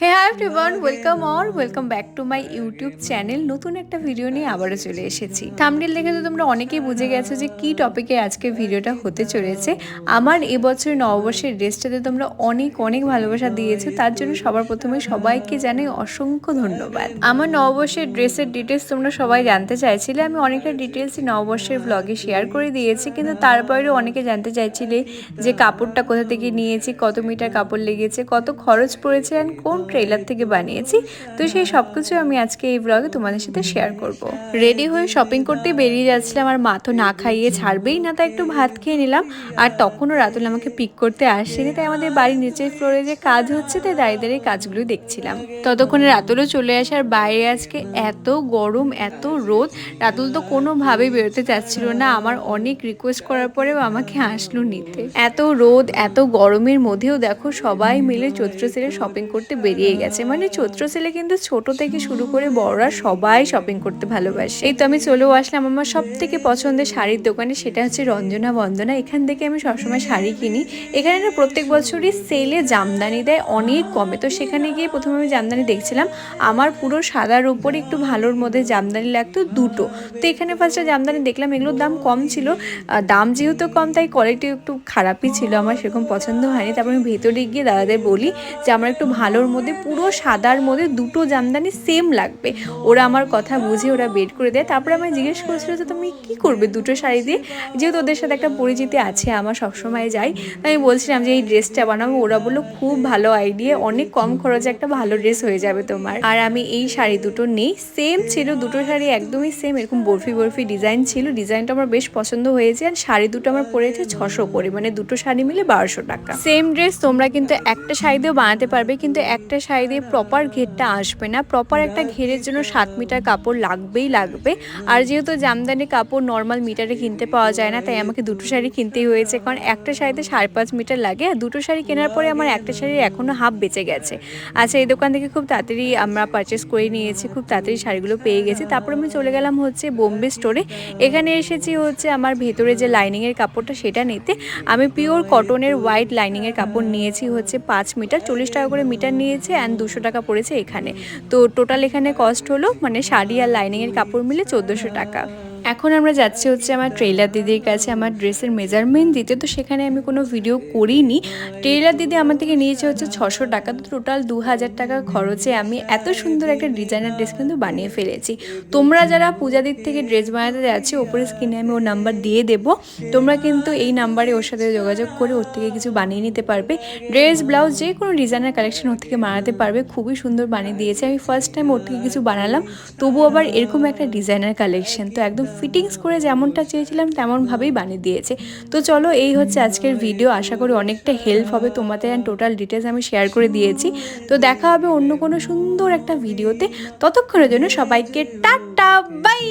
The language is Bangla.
Hey hi everyone welcome or welcome back to my YouTube channel নতুন একটা ভিডিও নিয়ে আবারও চলে এসেছি। থামনেল দেখে তো তোমরা অনেকেই বুঝে গেছো যে কি টপিকে আজকে ভিডিওটা হতে চলেছে। আমার এবছর নববর্ষের ড্রেসটাতে তোমরা অনেক অনেক ভালোবাসা দিয়েছ। তার জন্য সবার প্রথমে সবাইকে জানাই অসংখ্য ধন্যবাদ। আমার নববর্ষের ড্রেসের ডিটেলস তোমরা সবাই জানতে চাইছিলে। আমি অনেকটা ডিটেলসই নববর্ষের ব্লগে শেয়ার করে দিয়েছি। কিন্তু তারপরেও অনেকে জানতে চাইছিলে যে কাপড়টা কোথা থেকে নিয়েছি কত মিটার কাপড় লেগেছে কত খরচ পড়েছে অ্যান্ড কোন ট্রেলার থেকে বানিয়েছি। তো সেই সব কিছু আমি আজকে এই ব্লগে তোমাদের সাথে শেয়ার করব। রেডি হয়ে শপিং করতে বেরিয়ে যাচ্ছিলাম আর মা তো না খাইয়ে ছাড়বেই না, তাই একটু ভাত খেয়ে নিলাম। আর তখনও রাতুল আমাকে পিক করতে আসেনি, তাই আমাদের বাড়ির নিচের ফ্লোরে যে কাজ হচ্ছে, তাই দাঁড়িয়ে দাঁড়িয়ে কাজগুলো দেখছিলাম। ততক্ষণে রাতুলও চলে আসে আর বাইরে আজকে এত গরম, এত রোদ। রাতুল তো কোনোভাবেই বেরোতে চাচ্ছিল না। আমার অনেক রিকোয়েস্ট করার পরেও আমাকে আসলো নিতে। এত রোদ, এত গরমের মধ্যেও দেখো সবাই মিলে চৈত্র সেলে শপিং করতে বেরিয়ে গেছে। মানে চৈত্র সেলে কিন্তু ছোট থেকে শুরু করে বড়রা সবাই শপিং করতে ভালোবাসে। এই তো আমি চলেও আসলাম। আমার সব থেকে পছন্দের শাড়ির দোকানে সেটা হচ্ছে রঞ্জনা বন্দনা। এখান থেকে আমি সবসময় শাড়ি কিনি। এখানে না প্রত্যেক বছরই সেলে জামদানি দেয় অনেক কমে। তো সেখানে গিয়ে প্রথমে আমি জামদানি দেখছিলাম। আমার পুরো সাদার উপরে একটু ভালোর মধ্যে জামদানি লাগতো দুটো। তো এখানে ফার্স্টে জামদানি দেখলাম, এগুলোর দাম কম ছিল। দাম যেহেতু কম, তাই কোয়ালিটি একটু খারাপই ছিল। আমার সেরকম পছন্দ হয়নি। তারপর আমি ভেতরে গিয়ে দাদাদের বলি যে, আমার একটু ভালোর মধ্যে পুরো সাদার মধ্যে দুটো জামদানি সেম লাগবে। ওরা আমার কথা বুঝে ওরা বের করে দেয়। তারপরে আমি জিজ্ঞেস করেছিল যে, তুমি কি করবে দুটো শাড়ি দিয়ে? যেহেতু ওদের সাথে একটা পরিচিতি আছে, আমার সবসময় যাই। আমি বলছিলাম যে, এই ড্রেসটা বানাবো ওরা বলল, খুব ভালো আইডিয়া অনেক কম খরচে একটা ভালো ড্রেস হয়ে যাবে তোমার। আর আমি এই শাড়ি দুটো নেই। সেম ছিল, দুটো শাড়ি একদমই সেম এরকম বরফি বরফি ডিজাইন ছিল। ডিজাইনটা আমার বেশ পছন্দ হয়েছে। আর শাড়ি দুটো আমার পড়েছে ছশো করে। মানে দুটো শাড়ি মিলে বারোশো টাকা। সেম ড্রেস তোমরা কিন্তু একটা শাড়ি দিয়েও বানাতে পারবে। কিন্তু একটা শাড়ি দিয়ে প্রপার ঘেরটা আসবে না। প্রপার একটা ঘেরের জন্য সাত মিটার কাপড় লাগবেই লাগবে। আর যেহেতু জামদানি কাপড় নর্মাল মিটারে কিনতে পাওয়া যায় না, তাই আমাকে দুটো শাড়ি কিনতেই হয়েছে। কারণ একটা শাড়িতে সাড়ে পাঁচ মিটার লাগে, আর দুটো শাড়ি কেনার পরে আমার একটা শাড়ির এখনও হাফ বেঁচে গেছে। আচ্ছা এই দোকান থেকে খুব তাড়াতাড়ি আমরা পারচেস করে নিয়েছি, খুব তাড়াতাড়ি শাড়িগুলো পেয়ে গেছি। তারপর আমি চলে গেলাম হচ্ছে বোম্বে স্টোরে এখানে এসেছি হচ্ছে আমার ভেতরে যে লাইনিংয়ের কাপড়টা সেটা নিতে। আমি পিওর কটনের হোয়াইট লাইনিংয়ের কাপড় নিয়েছি হচ্ছে পাঁচ মিটার, চল্লিশ টাকা করে মিটার নিয়েছে। অ্যান্ড দুশো টাকা পড়েছে এখানে। তো টোটাল এখানে কস্ট হলো মানে শাড়ি আর লাইনিংয়ের কাপড় মিলে চোদ্দোশো টাকা। এখন আমরা যাচ্ছি হচ্ছে আমার ট্রেলার দিদির কাছে, আমার ড্রেসের মেজারমেন্ট দিতে। তো সেখানে আমি কোনো ভিডিও করিনি। ট্রেলার দিদি আমার থেকে নিয়েছে হচ্ছে ছশো টাকা। তো টোটাল দু হাজার টাকা খরচে আমি এত সুন্দর একটা ডিজাইনার ড্রেস কিন্তু বানিয়ে ফেলেছি। তোমরা যারা পূজাদির থেকে ড্রেস বানাতে যাচ্ছি ওপরে স্ক্রিনে আমি ওর নাম্বার দিয়ে দেবো। তোমরা কিন্তু এই নাম্বারে ওর সাথে যোগাযোগ করে ওর থেকে কিছু বানিয়ে নিতে পারবে। ড্রেস ব্লাউজ যে কোনো ডিজাইনার কালেকশন ওর থেকে বানাতে পারবে। খুবই সুন্দর বানিয়ে দিয়েছে। আমি ফার্স্ট টাইম ওর থেকে কিছু বানালাম। তবু আবার এরকম একটা ডিজাইনার কালেকশন তো একদম ফিটিংস করে যেমনটা চেয়েছিলাম, তেমনভাবেই বানিয়ে দিয়েছে। তো চলো, এই হচ্ছে আজকের ভিডিও আশা করি অনেকটা হেল্প হবে। তোমাদের অ্যান্ড টোটাল ডিটেলস আমি শেয়ার করে দিয়েছি। তো দেখা হবে অন্য কোনো সুন্দর একটা ভিডিওতে ততক্ষণের জন্য সবাইকে টাটা বাই